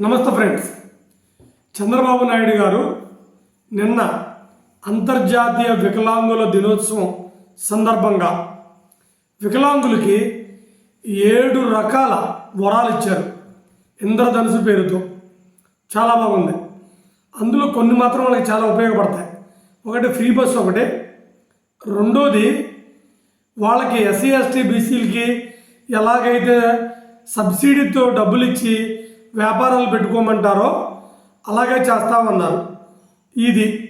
నమస్తే ఫ్రెండ్స్. చంద్రబాబు నాయుడు గారు నిన్న అంతర్జాతీయ వికలాంగుల దినోత్సవం సందర్భంగా వికలాంగులకి ఏడు రకాల వరాలు ఇచ్చారు. ఇంద్రధనుసు పేరుతో. చాలా బాగుంది. అందులో కొన్ని మాత్రం వాళ్ళకి చాలా ఉపయోగపడతాయి. ఒకటి ఫ్రీ బస్ ఒకటి. రెండోది వాళ్ళకి ఎస్సీ ఎస్టీ బీసీలకి ఎలాగైతే సబ్సిడీతో డబ్బులు ఇచ్చి వ్యాపారాలు పెట్టుకోమంటారో అలాగే చేస్తామన్నారు ఇది.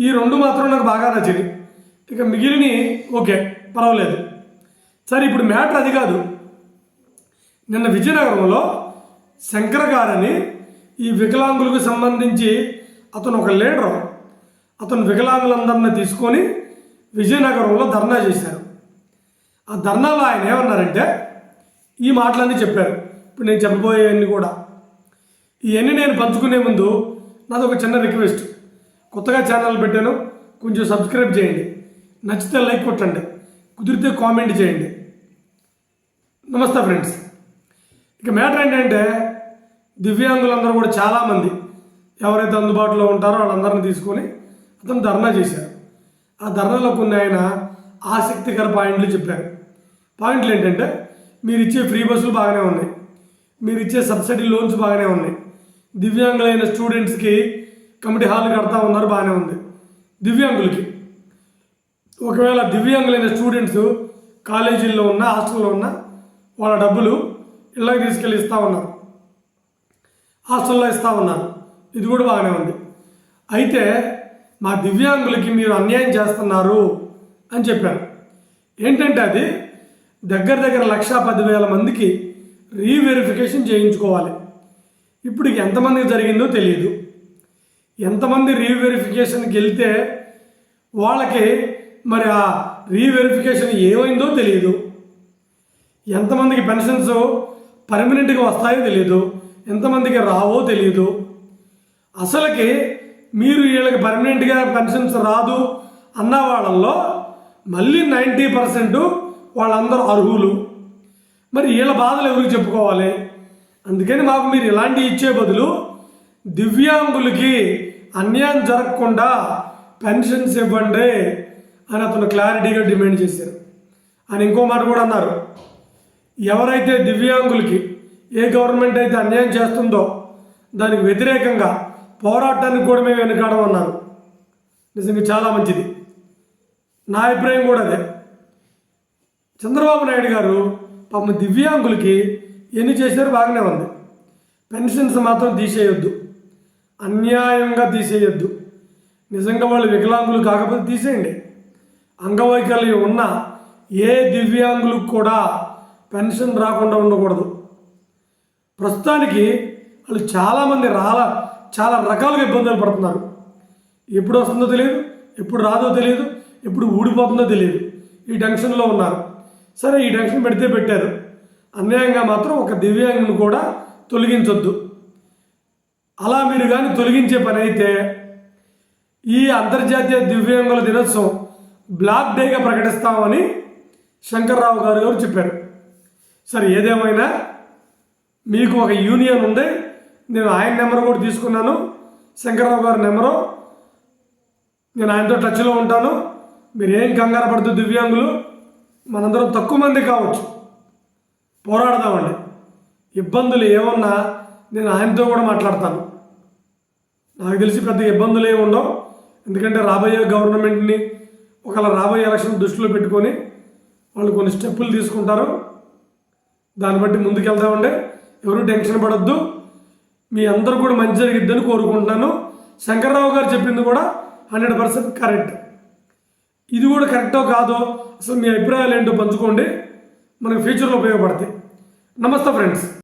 ఈ రెండు మాత్రం నాకు బాగా నచ్చింది. ఇక మిగిలిన ఓకే పర్వాలేదు. సరే ఇప్పుడు మ్యాటర్ అది కాదు. నిన్న విజయనగరంలో శంకర గారని ఈ వికలాంగులకు సంబంధించి అతను ఒక లీడరు. అతను వికలాంగులందరినీ తీసుకొని విజయనగరంలో ధర్నా చేశారు. ఆ ధర్నాలో ఆయన ఏమన్నారంటే ఈ మాటలన్నీ చెప్పారు. ఇప్పుడు నేను చెప్పబోయేవన్నీ కూడా. ఇవన్నీ నేను పంచుకునే ముందు నాది ఒక చిన్న రిక్వెస్ట్. కొత్తగా ఛానల్ పెట్టాను కొంచెం సబ్స్క్రైబ్ చేయండి. నచ్చితే లైక్ కొట్టండి. కుదిరితే కామెంట్ చేయండి. నమస్తే ఫ్రెండ్స్. ఇక మ్యాటర్ ఏంటంటే దివ్యాంగులందరూ కూడా చాలామంది ఎవరైతే అందుబాటులో ఉంటారో వాళ్ళందరినీ తీసుకొని అతను ధర్నా చేశారు. ఆ ధర్నాలో కొన్ని ఆయన ఆసక్తికర పాయింట్లు చెప్పారు. పాయింట్లు ఏంటంటే మీరు ఇచ్చే ఫ్రీ బస్సులు బాగానే ఉన్నాయి. మీరు ఇచ్చే సబ్సిడీ లోన్స్ బాగానే ఉన్నాయి. దివ్యాంగులైన స్టూడెంట్స్కి కమిటీ హాల్ కడతా ఉన్నారు బాగానే ఉంది. దివ్యాంగులకి. ఒకవేళ దివ్యాంగులైన స్టూడెంట్స్ కాలేజీల్లో ఉన్న హాస్టల్లో ఉన్న వాళ్ళ డబ్బులు ఇళ్ళకి తీసుకెళ్ళి ఇస్తూ ఉన్నారు. హాస్టల్లో ఇస్తూ ఉన్నారు. ఇది కూడా బాగానే ఉంది. అయితే మా దివ్యాంగులకి మీరు అన్యాయం చేస్తున్నారు అని చెప్పారు. ఏంటంటే అది దగ్గర దగ్గర లక్షా పదివేల మందికి రీవెరిఫికేషన్ చేయించుకోవాలి. ఇప్పుడు ఎంతమందికి జరిగిందో తెలియదు ఎంతమంది రీవెరిఫికేషన్కి వెళ్తే వాళ్ళకి మరి ఆ రీవెరిఫికేషన్ ఏమైందో తెలియదు ఎంతమందికి పెన్షన్స్ పర్మనెంట్గా వస్తాయో తెలియదు ఎంతమందికి రావో తెలియదు అసలుకి మీరు వీళ్ళకి పర్మనెంట్గా పెన్షన్స్ రాదు అన్న వాళ్ళల్లో మళ్ళీ నైంటీ పర్సెంట్ వాళ్ళందరూ అర్హులు. మరి వీళ్ళ బాధలు ఎవరికి చెప్పుకోవాలి? అందుకని మాకు మీరు ఇలాంటివి ఇచ్చే బదులు దివ్యాంగులకి అన్యాయం జరగకుండా పెన్షన్స్ ఇవ్వండి అని అతను క్లారిటీగా డిమాండ్ చేశారు. అని ఇంకో మాట కూడా అన్నారు. ఎవరైతే దివ్యాంగులకి ఏ గవర్నమెంట్ అయితే అన్యాయం చేస్తుందో దానికి వ్యతిరేకంగా పోరాటానికి కూడా మేము వెనుకాడం అన్నారు. నిజంగా చాలా మంచిది. నా అభిప్రాయం కూడా అదే. చంద్రబాబు నాయుడు గారు పాపం దివ్యాంగులకి ఎన్ని చేశారో బాగానే ఉంది. పెన్షన్స్ మాత్రం తీసేయొద్దు. అన్యాయంగా తీసేయొద్దు. నిజంగా వాళ్ళు వికలాంగులు కాకపోతే తీసేయండి. అంగవైకల్యం ఉన్న ఏ దివ్యాంగులకు కూడా పెన్షన్ రాకుండా ఉండకూడదు. ప్రస్తుతానికి వాళ్ళు చాలామంది రాల చాలా రకాలుగా ఇబ్బందులు పడుతున్నారు. ఎప్పుడు వస్తుందో తెలియదు ఎప్పుడు రాదో తెలియదు ఎప్పుడు ఊడిపోతుందో తెలియదు. ఈ టెన్షన్లో ఉన్నారు. సరే ఈ టెన్షన్ పెడితే పెట్టారు. అన్యాయంగా మాత్రం ఒక దివ్యాంగుని కూడా తొలగించొద్దు. అలా మీరు కానీ తొలగించే పని అయితే ఈ అంతర్జాతీయ దివ్యాంగుల దినోత్సవం బ్లాక్ డేగా ప్రకటిస్తామని శంకర్రావు గారు గారు చెప్పారు. సరే ఏదేమైనా మీకు ఒక యూనియన్ ఉంది నేను ఆయన నెంబర్ కూడా తీసుకున్నాను శంకర్రావు గారి నెంబరు నేను ఆయనతో టచ్లో ఉంటాను. మీరు ఏం కంగారు పడుతూ దివ్యాంగులు మనందరం తక్కువ మంది కావచ్చు. పోరాడదామండి. ఇబ్బందులు ఏమన్నా నేను ఆయనతో కూడా మాట్లాడతాను. నాకు తెలిసి పెద్ద ఇబ్బందులు ఏమి ఉండవు. ఎందుకంటే రాబోయే గవర్నమెంట్ని ఒకవేళ రాబోయే ఎలక్షన్ దృష్టిలో పెట్టుకొని వాళ్ళు కొన్ని స్టెప్పులు తీసుకుంటారు. దాన్ని బట్టి ముందుకెళ్తామండి ఎవరు టెన్షన్ పడద్దు. మీ అందరూ కూడా మంచి జరిగిద్దని కోరుకుంటున్నాను. శంకర్రావు గారు చెప్పింది కూడా హండ్రెడ్ పర్సెంట్ కరెక్ట్. ఇది కూడా కరెక్టో కాదో అసలు మీ అభిప్రాయాలు ఏంటో పంచుకోండి. మనకు ఫ్యూచర్లో ఉపయోగపడతాయి. నమస్తే ఫ్రెండ్స్